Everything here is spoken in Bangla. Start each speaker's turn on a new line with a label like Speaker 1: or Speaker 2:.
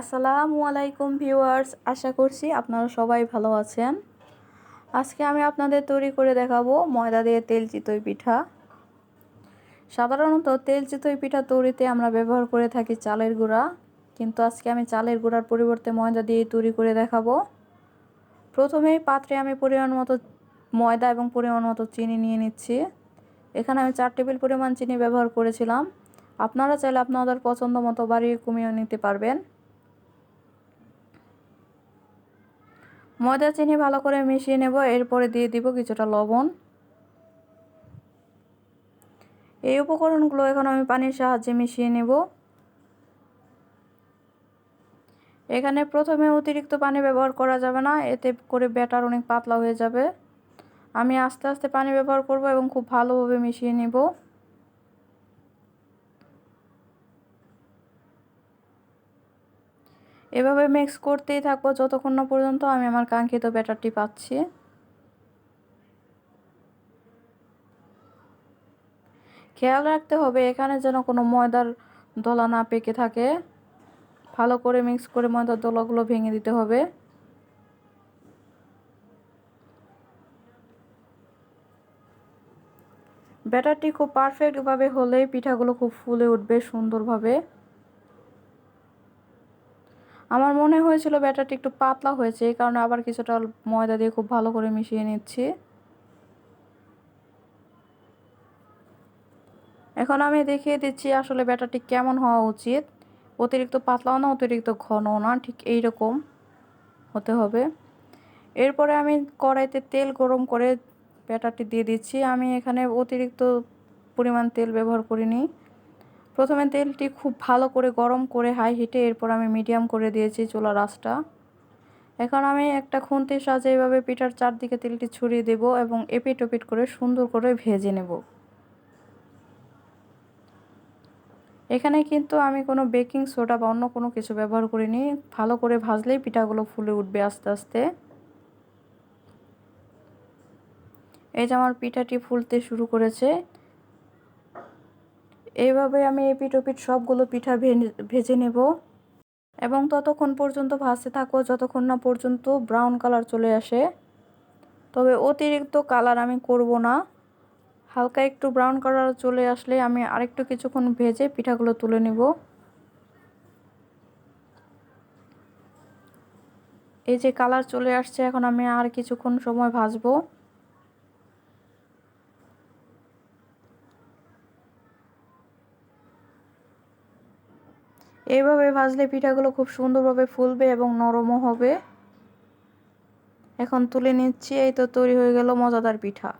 Speaker 1: আসসালামু আলাইকুম ভিউয়ার্স, আশা করছি আপনারা সবাই ভালো আছেন। আজকে আমি আপনাদের তৈরি করে দেখাবো ময়দা দিয়ে তেল চিতই পিঠা। সাধারণত তেল চিতই পিঠা তৈরিতে আমরা ব্যবহার করে থাকি চালের গুঁড়া, কিন্তু আজকে আমি চালের গুঁড়ার পরিবর্তে ময়দা দিয়ে তৈরি করে দেখাবো। প্রথমেই পাত্রে আমি পরিমাণ মতো ময়দা এবং পরিমাণ মতো চিনি নিয়ে নিচ্ছি। এখানে আমি চার টেবিল পরিমাণ চিনি ব্যবহার করেছিলাম। আপনারা চাইলে আপনাদের পছন্দ মতো বাড়িয়ে কমিয়ে নিতে পারবেন। ময়দা, চিনি ভালো করে মিশিয়ে নেব। এরপরে দিয়ে দিব কিছুটা লবণ। এই উপকরণগুলো এখন আমি পানির সাহায্যে মিশিয়ে নেব। এখানে প্রথমে অতিরিক্ত পানি ব্যবহার করা যাবে না, এতে করে ব্যাটার অনেক পাতলা হয়ে যাবে। আমি আস্তে আস্তে পানি ব্যবহার করব এবং খুব ভালোভাবে মিশিয়ে নেব। এভাবে মিক্স করতেই থাকব যতক্ষণ না পর্যন্ত আমি আমার কাঙ্ক্ষিত ব্যাটারটি পাচ্ছি। খেয়াল রাখতে হবে এখানে যেন কোনো ময়দার দলা না পেকে থাকে। ভালো করে মিক্স করে ময়দার দলাগুলো ভেঙে দিতে হবে। ব্যাটারটি খুব পারফেক্টভাবে হলে পিঠাগুলো খুব ফুলে উঠবে সুন্দরভাবে। আমার মনে হয়েছিল ব্যাটারটি একটু পাতলা হয়েছে, এই কারণে আবার কিছুটা ময়দা দিয়ে খুব ভালো করে মিশিয়ে নিচ্ছি। এখন আমি দেখিয়ে দিচ্ছি আসলে ব্যাটারটি কেমন হওয়া উচিত। অতিরিক্ত পাতলাও না, অতিরিক্ত ঘনও না, ঠিক এই রকম হতে হবে। এরপরে আমি কড়াইতে তেল গরম করে ব্যাটারটি দিয়ে দিচ্ছি। আমি এখানে অতিরিক্ত পরিমাণ তেল ব্যবহার করিনি। প্রথমে তেলটি খুব ভালো করে গরম করে হাই হিটে এরপর আমি মিডিয়াম করে দিয়েছি চুলার আঁচটা এখন আমি একটা খুন্তির সাজে এইভাবে পিঠার চারদিকে তেলটি ছড়িয়ে দেব এবং এপিট ওপিট করে সুন্দর করে ভেজে নেব। এখানে কিন্তু আমি কোনো বেকিং সোডা বা অন্য কোনো কিছু ব্যবহার করিনি। ভালো করে ভাজলেই পিঠাগুলো ফুলে উঠবে আস্তে আস্তে। এই যে আমার পিঠাটি ফুলতে শুরু করেছে। এইভাবে আমি এপিট ওপিট সবগুলো পিঠা ভেজে নেব। এবং ততক্ষণ পর্যন্ত ভাজতে থাকব যতক্ষণ না পর্যন্ত ব্রাউন কালার চলে আসে। তবে অতিরিক্ত কালার আমি করব না। হালকা একটু ব্রাউন কালার চলে আসলে আমি আরেকটু কিছুক্ষণ ভেজে পিঠাগুলো তুলে নেব। এই যে কালার চলে আসছে, এখন আমি আর কিছুক্ষণ সময় ভাজবো। এইভাবে ভাজলে পিঠাগুলো খুব সুন্দরভাবে ফুলবে এবং নরমও হবে। এখন তুলে নিচ্ছি, এই তো তৈরি হয়ে গেল মজাদার পিঠা।